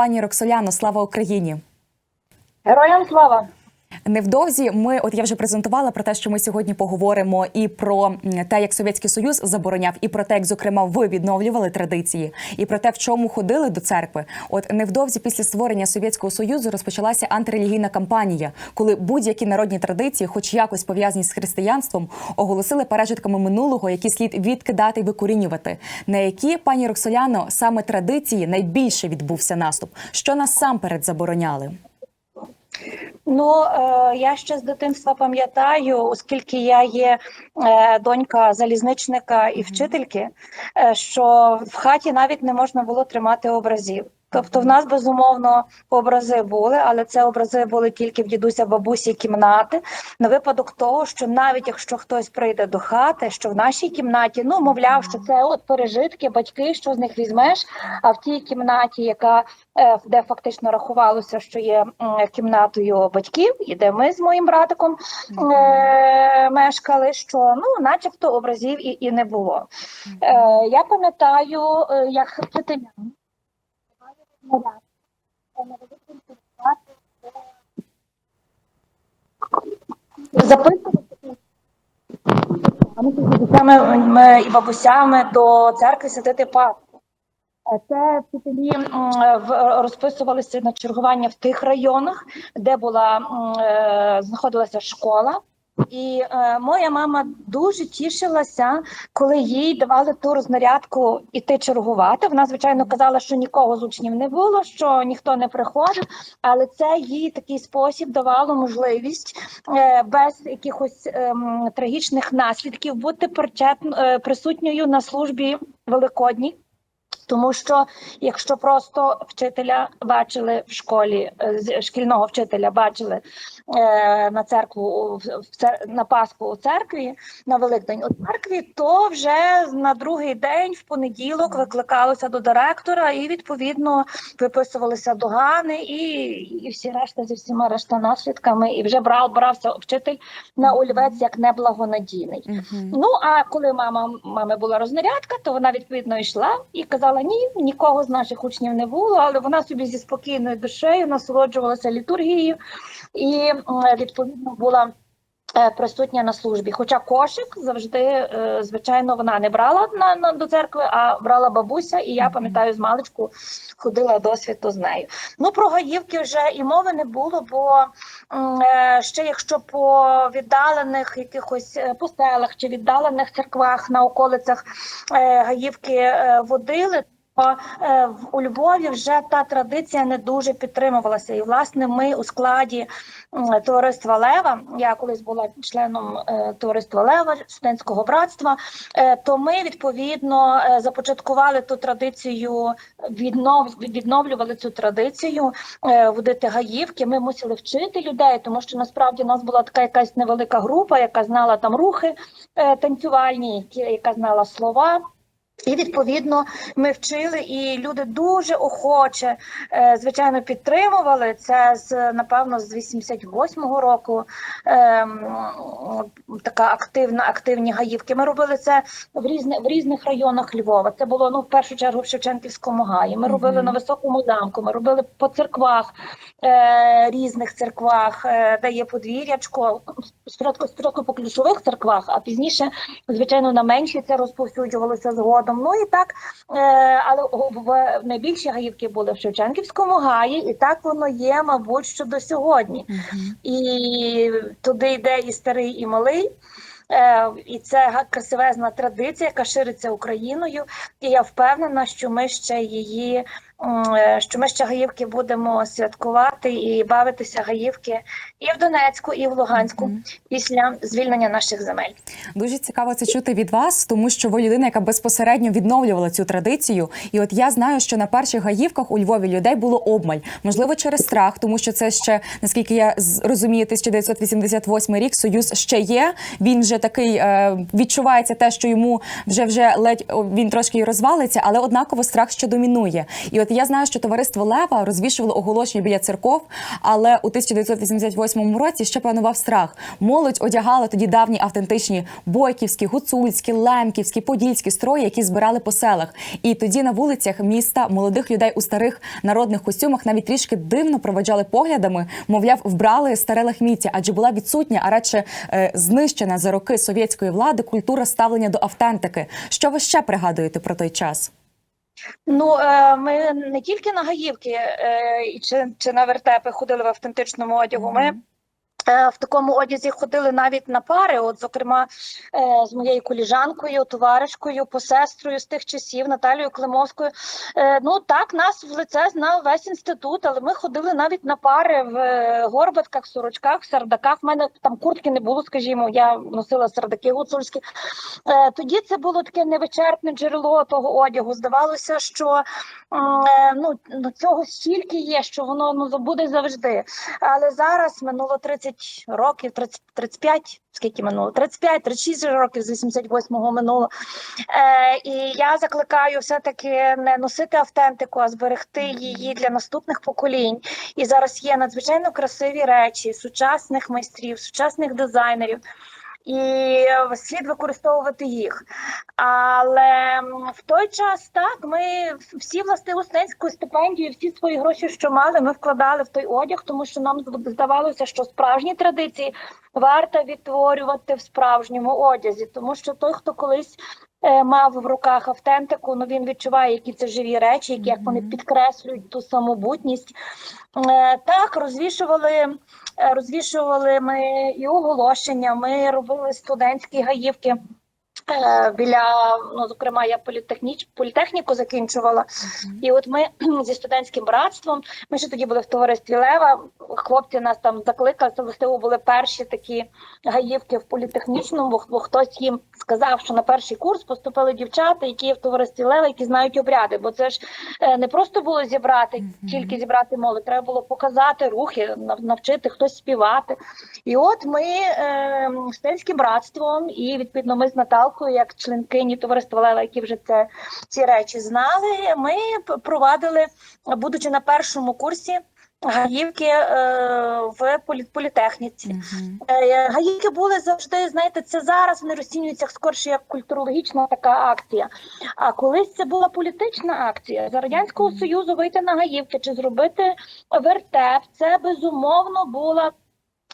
Пані Роксоляно, слава Україні! Героям слава! Невдовзі ми, от я вже презентувала про те, що ми сьогодні поговоримо і про те, як Совєтський Союз забороняв, і про те, як зокрема ви відновлювали традиції, і про те, в чому ходили до церкви. От невдовзі після створення Совєтського Союзу розпочалася антирелігійна кампанія, коли будь-які народні традиції, хоч якось пов'язані з християнством, оголосили пережитками минулого, які слід відкидати і викорінювати. На які пані Роксоляно саме традиції найбільше відбувся наступ, що насамперед забороняли. Ну е, я ще з дитинства пам'ятаю, оскільки я є е, донька залізничника і вчительки, е, що в хаті навіть не можна було тримати образів. Тобто в нас безумовно образи були, але це образи були тільки в дідуся, бабусі кімнати. На випадок того, що навіть якщо хтось прийде до хати, що в нашій кімнаті, ну мовляв, що це от пережитки, батьки, що з них візьмеш. А в тій кімнаті, яка е, де фактично рахувалося, що є кімнатою батьків, і де ми з моїм братиком е, мешкали, що ну, начебто образів і, і не було. Е, я пам'ятаю, е, як вчителям записувати дідусями і бабусями до церкви святити Пасху. Е, Це вчителі в- розписувалися на чергування в тих районах, де була е, знаходилася школа. І е, моя мама дуже тішилася, коли їй давали ту рознарядку іти чергувати. Вона, звичайно, казала, що нікого з учнів не було, що ніхто не приходив, але це їй такий спосіб давало можливість е, без якихось ем, трагічних наслідків бути причет- е, присутньою на службі великодній. Тому що якщо просто вчителя бачили в школі, е, шкільного вчителя бачили е, на церкву в цер- на Пасху у церкві на Великдень у церкві, то вже на другий день в понеділок викликалося до директора і відповідно виписувалися догани, і, і всі решта зі всіма решта наслідками, і вже брав брався вчитель на олівець як неблагонадійний. Мгм. Ну а коли мама мами була рознарядка, то вона відповідно йшла і казала: ні, нікого з наших учнів не було, але вона собі зі спокійною душею насолоджувалася літургією і відповідно була. Е, Присутня на службі, хоча кошик завжди, е, звичайно, вона не брала на, на до церкви, а брала бабуся, і я пам'ятаю з маличку ходила до світу з нею. Ну про гаївки вже і мови не було, бо е, ще якщо по віддалених якихось по селах чи віддалених церквах на околицях гаївки водили. Е, У Львові вже та традиція не дуже підтримувалася. І власне ми у складі товариства Лева. Я колись була членом е, товариства Лева студентського братства. е, То ми відповідно започаткували ту традицію, віднов відновлювали цю традицію водити гаївки. Ми мусили вчити людей, тому що насправді у нас була така якась невелика група, яка знала там рухи танцювальні, яка знала слова. І відповідно ми вчили, і люди дуже охоче, е, звичайно, підтримували це з напевно з 88-го року. ем, така активна, активні гаївки. Ми робили це в різних в різних районах Львова. Це було ну в першу чергу в Шевченківському гаї. Ми робили на високому замку. Ми робили по церквах, е, різних церквах, е, де є подвір'ячко. Спочатку спочатку по ключових церквах, а пізніше, звичайно, на менші це розповсюджувалося згодом. Ну і так, е, але в- найбільші гаївки були в Шевченківському гаї, і так воно є, мабуть, що до сьогодні. Мгм. І туди йде і старий, і малий. Е, І це красивезна традиція, яка шириться Україною. І я впевнена, що ми ще її, що ми ще гаївки будемо святкувати і бавитися гаївки і в Донецьку, і в Луганську Мгм. після звільнення наших земель. Дуже цікаво це чути від вас, тому що ви людина, яка безпосередньо відновлювала цю традицію. І от я знаю, що на перших гаївках у Львові людей було обмаль, можливо, через страх, тому що це ще, наскільки я розумію, 1988 рік союз ще є. Він вже такий е, відчувається те, що йому вже вже ледь він трошки розвалиться, але однаково страх ще домінує. І от от я знаю, що товариство Лева розвішувало оголошення біля церков, але у 1988 році ще панував страх. Молодь одягала тоді давні автентичні бойківські, гуцульські, лемківські, подільські строї, які збирали по селах. І тоді на вулицях міста молодих людей у старих народних костюмах навіть трішки дивно проведжали поглядами, мовляв, вбрали старе лахміття, адже була відсутня, а радше е, знищена за роки совєтської влади культура ставлення до автентики. Що ви ще пригадуєте про той час? Ну, е, ми не тільки на Гаївки е, чи, чи на вертепи ходили в автентичному одягу. Ми в такому одязі ходили навіть на пари. От, зокрема, е, з моєю коліжанкою, товаришкою, посестрою з тих часів Наталією Климовською. Е, Ну так, нас в лице знав весь інститут, але ми ходили навіть на пари в е, горбатках, сорочках, сардаках. У мене там куртки не було, скажімо, я носила сардаки гуцульські. Е, Тоді це було таке невичерпне джерело того одягу. Здавалося, що е, ну, ну, цього стільки є, що воно ну, буде завжди. Але зараз минуло 30 років, 30, 35, скільки минуло? 35, 36 років з 88-го минуло. Е, і я закликаю все-таки не носити автентику, а зберегти її для наступних поколінь. І зараз є надзвичайно красиві речі сучасних майстрів, сучасних дизайнерів. І слід використовувати їх. Але в той час так ми всі власне студентську стипендію, всі свої гроші, що мали, ми вкладали в той одяг, тому що нам здавалося, що справжні традиції варто відтворювати в справжньому одязі, тому що той, хто колись мав в руках автентику, ну він відчуває, які це живі речі, які як вони підкреслюють ту самобутність. Е, Так, розвішували, е, розвішували ми і оголошення. Ми робили студентські гаївки. Е, Біля, ну зокрема, я політехніч, політехніку закінчувала, і от ми зі студентським братством. Ми ще тоді були в товаристві Лева. Хлопці нас там закликали. Це властиво були перші такі гаївки в політехнічному. Бо, хтось їм сказав, що на перший курс поступили дівчата, які є в товаристві Лева, які знають обряди. Бо це ж е, не просто було зібрати, тільки зібрати молодь. Треба було показати рухи, навчити хтось співати. І от ми е, студентським братством, і відповідно ми з Наталкою, як членкині товариства Лева, які вже це ці речі знали. Ми провадили, будучи на першому курсі. Гаївки е, в полі- політехніці. Е, Гаївки були завжди, знаєте, це зараз вони розцінюються скорше як культурологічна така акція. А колись це була політична акція за радянського союзу вийти на Гаївки чи зробити вертеп. Це безумовно була.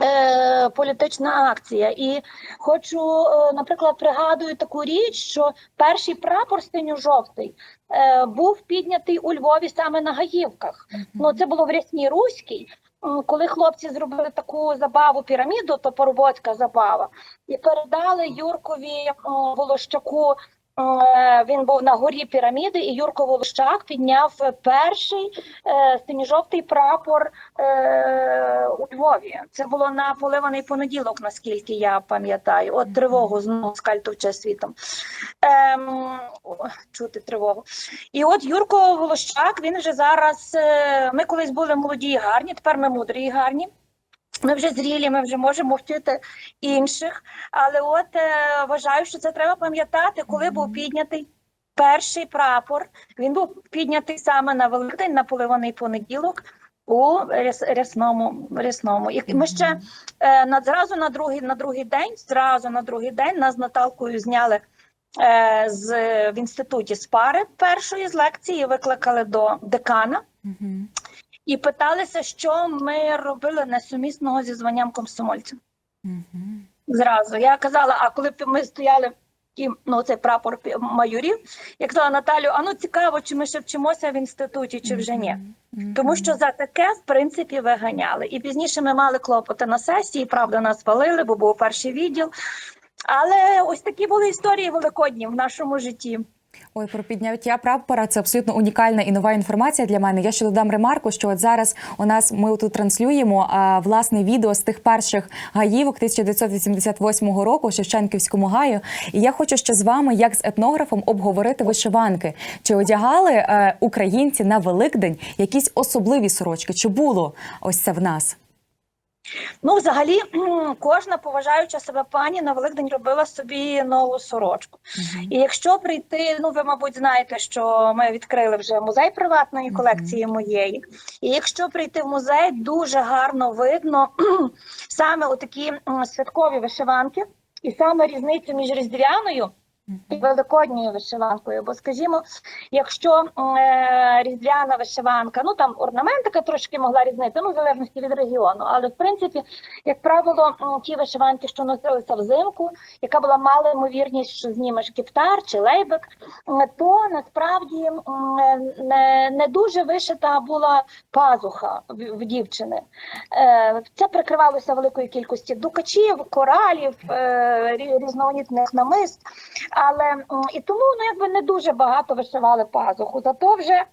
Е, політична акція, і хочу, е, наприклад, пригадую таку річ, що перший прапор синьо-жовтий е, був піднятий у Львові саме на Гаївках. Ну це було в Рясній Руській. Коли хлопці зробили таку забаву піраміду, то парубоцька забава, і передали Юркові Волощаку. Е, Він був на горі піраміди, і Юрко Волощак підняв перший е, синьо-жовтий прапор е, у Львові. Це було на поливаний понеділок, наскільки я пам'ятаю. От тривогу знову скальтовче світом. Ем, чути тривогу. І от Юрко Волощак, він вже зараз. е, Ми колись були молоді і гарні, тепер ми мудрі і гарні. Ми вже зрілі, ми вже можемо вчити інших. Але от е, вважаю, що це треба пам'ятати, коли був піднятий перший прапор. Він був піднятий саме на Великдень, на поливаний понеділок. У рясному, рясному. І ми ще е, на, зразу на другий, на другий день, зразу на другий день нас з Наталкою зняли е, з, в інституті з пари першої з лекції, викликали до декана і питалися, що ми робили несумісного зі званням комсомольця. Зразу. Я казала, а коли ми стояли, і, ну, цей прапор майорів, я казала Наталю, а ну цікаво, чи ми ще вчимося в інституті, чи вже ні. Тому що за таке, в принципі, виганяли. І пізніше ми мали клопоти на сесії, правда, нас валили, бо був перший відділ. Але ось такі були історії великодні в нашому житті. Ой, про підняття прапора це абсолютно унікальна і нова інформація для мене. Я ще додам ремарку, що от зараз у нас ми тут транслюємо а, власне відео з тих перших гаївок 1988 року в Шевченківському гаю. І я хочу ще з вами, як з етнографом, обговорити вишиванки. Чи одягали е, українці на Великдень якісь особливі сорочки? Чи було ось це в нас? Ну, взагалі, кожна поважаюча себе пані на Великдень робила собі нову сорочку. І якщо прийти, ну ви, мабуть, знаєте, що ми відкрили вже музей приватної колекції моєї. І якщо прийти в музей, дуже гарно видно саме отакі м, святкові вишиванки, і саме різницю між різдвяною великодньою вишиванкою. Бо, скажімо, якщо е, різдвяна вишиванка, ну там орнаментика трошки могла різнити, ну в залежності від регіону, але в принципі, як правило, ті вишиванки, що носилися взимку, яка була мала ймовірність, що знімеш кіптар чи лейбек, то насправді не, не дуже вишита була пазуха в, в дівчини. Е, Це прикривалося великою кількістю дукачів, коралів, е, різноманітних намист. Але і тому ну якби не дуже багато вишивали пазуху. Зато вже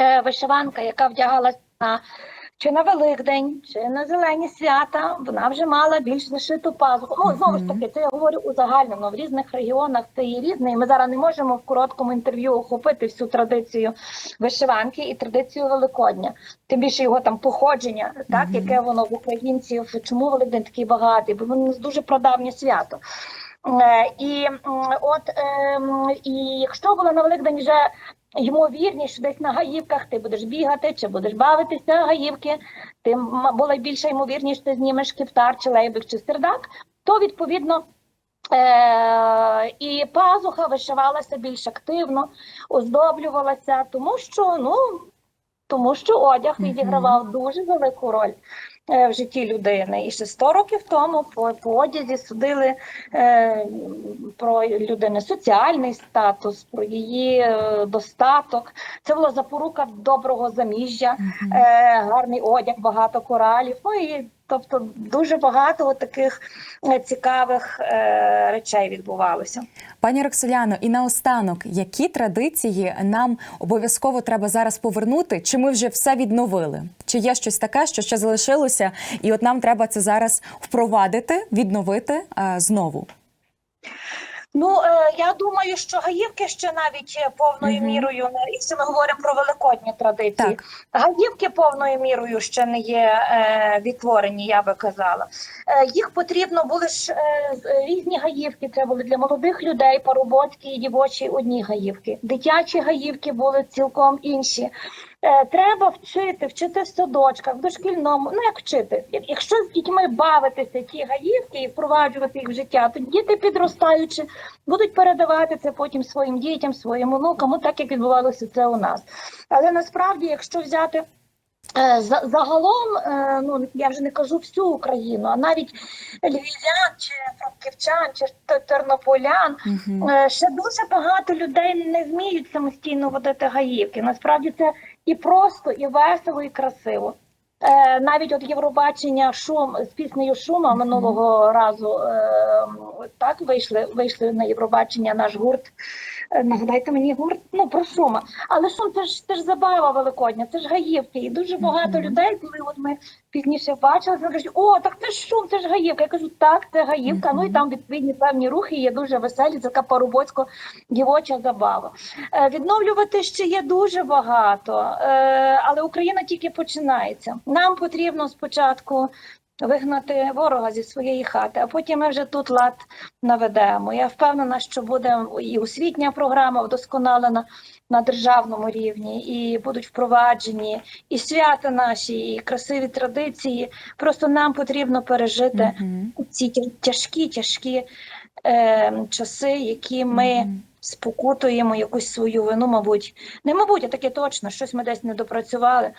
е, вишиванка, яка вдягалася на чи на Великдень, чи на зелені свята, вона вже мала більш зашиту пазуху. Ну знову ж таки, це я говорю узагальнено. В різних регіонах це є різне. І ми зараз не можемо в короткому інтерв'ю охопити всю традицію вишиванки і традицію Великодня. Тим більше його там походження, так яке воно в українців, чому Великдень такий багатий, бо воно дуже прадавнє свято. Е, І от ем, і якщо було на Великдень вже ймовірність, що десь на гаївках ти будеш бігати чи будеш бавитися гаївки, тим була більша ймовірність, що ти знімеш кіптар, чи лейбик, чи сердак, то відповідно. Е, і пазуха вишивалася більш активно, оздоблювалася, тому що ну тому що одяг відігравав дуже велику роль в житті людини. І ще 100 років тому по, по одязі судили е, про людини соціальний статус, про її е, достаток. Це була запорука доброго заміжжя, е, гарний одяг, багато коралів. Ну і тобто дуже багато таких е, цікавих е, речей відбувалося. Пані Роксоляно, і наостанок, які традиції нам обов'язково треба зараз повернути? Чи ми вже все відновили? Чи є щось таке, що ще залишилося, і от нам треба це зараз впровадити, відновити е, знову? Ну е, я думаю, що гаївки ще навіть е, повною Мгм. мірою якщо ми говоримо про великодні традиції. Так. Гаївки повною мірою ще не є е, відтворені, я би казала. Е, їх потрібно були ж е, різні гаївки. Це були для молодих людей, парубоцькі і дівочі одні гаївки. Дитячі гаївки були цілком інші. Е, Треба вчити, вчити в садочках, в дошкільному. Ну як вчити? Якщо з дітьми бавитися ті гаївки і впроваджувати їх в життя, то діти підростаючи будуть передавати це потім своїм дітям, своїм онукам, ну, так як відбувалося це у нас. Але насправді, якщо взяти е, за- загалом, е, ну я вже не кажу всю Україну, а навіть львів'ян чи франківчан, чи тернополян. Е, Ще дуже багато людей не вміють самостійно водити гаївки. Насправді це і просто, і весело, і красиво. Е, навіть от Євробачення шум з піснею шума минулого разу е, так вийшли, вийшли на Євробачення наш гурт. Е, Нагадайте мені гурт, ну про шума. Але шум це ж це ж забава великодня, це ж гаївки. І дуже багато Мгм. людей, коли от ми пізніше бачили, вони кажуть, о, так це ж шум, це ж гаївка. Я кажу, так, це гаївка. Ну і там відповідні певні рухи є дуже веселі. Це така парубоцько дівоча забава. Е, Відновлювати ще є дуже багато, е, але Україна тільки починається. Нам потрібно спочатку. Вигнати ворога зі своєї хати, а потім ми вже тут лад наведемо. Я впевнена, що буде і освітня програма вдосконалена на державному рівні, і будуть впроваджені і свята наші, і красиві традиції. Просто нам потрібно пережити Мгм. ці тяжкі, тяжкі е, часи, які ми Мгм. спокутуємо якусь свою вину, мабуть. Не мабуть, а таке точно, щось ми десь не допрацювали.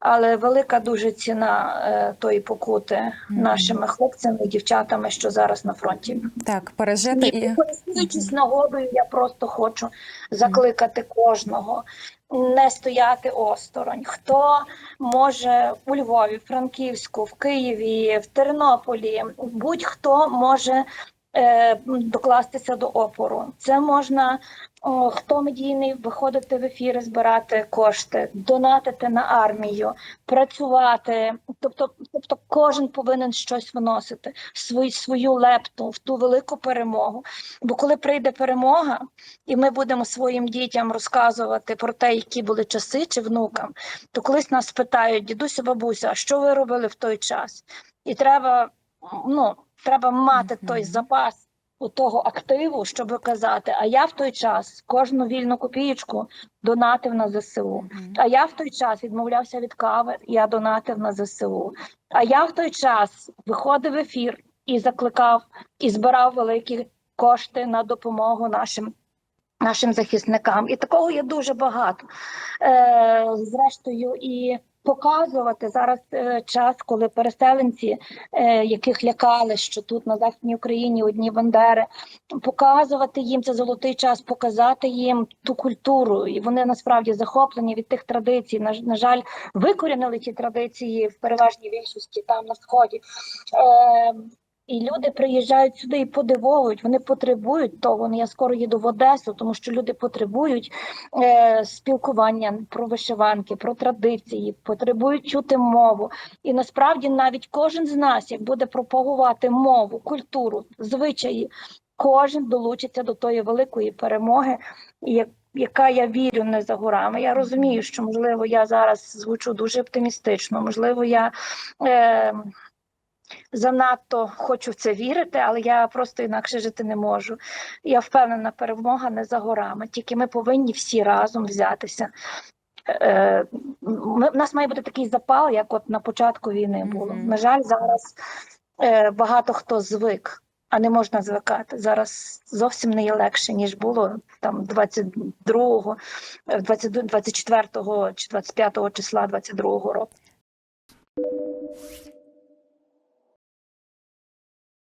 Але велика дуже ціна е, тої покути Мгм. нашими хлопцями і дівчатами, що зараз на фронті. Так, пережити І і користуючись нагодою, я просто хочу закликати кожного не стояти осторонь. Хто може у Львові, в Франківську, в Києві, в Тернополі, будь-хто може. е, Докластися до опору. Це можна, о, хто медійний, виходити в ефіри, збирати кошти, донатити на армію, працювати. Тобто, тобто кожен повинен щось виносити, свою, свою лепту в ту велику перемогу. Бо коли прийде перемога, і ми будемо своїм дітям розказувати про те, які були часи чи внукам, то колись нас питають, дідуся, бабуся, що ви робили в той час? і треба, ну, треба мати той запас того активу, щоб казати, а я в той час кожну вільну копієчку донатив на ЗСУ. А я в той час відмовлявся від кави, я донатив на ЗСУ. А я в той час виходив в ефір і закликав, і збирав великі кошти на допомогу нашим. Нашим захисникам, і такого є дуже багато. Е, зрештою, і показувати зараз е, час, коли переселенці, е, яких лякали, що тут на західній Україні одні бандери, показувати їм це золотий час, показати їм ту культуру, і вони насправді захоплені від тих традицій. На, на жаль, викорінили ті традиції в переважній більшості там на сході. Е, і люди приїжджають сюди і подивовують, вони потребують того. Ну, Я скоро їду в Одесу, тому що люди потребують е, спілкування про вишиванки, про традиції, потребують чути мову. І насправді навіть кожен з нас, як буде пропагувати мову, культуру, звичаї, кожен долучиться до тої великої перемоги, яка я вірю не за горами. Я розумію, що можливо я зараз звучу дуже оптимістично, можливо, я. Е, занадто хочу в це вірити, але я просто інакше жити не можу. Я впевнена, перемога не за горами. Тільки ми повинні всі разом взятися. Е, ми, в нас має бути такий запал, як от на початку війни було. На жаль, зараз е, багато хто звик, а не можна звикати. Зараз зовсім не є легше, ніж було там 22-го, е, 22 24 чи 25 числа 22-го року.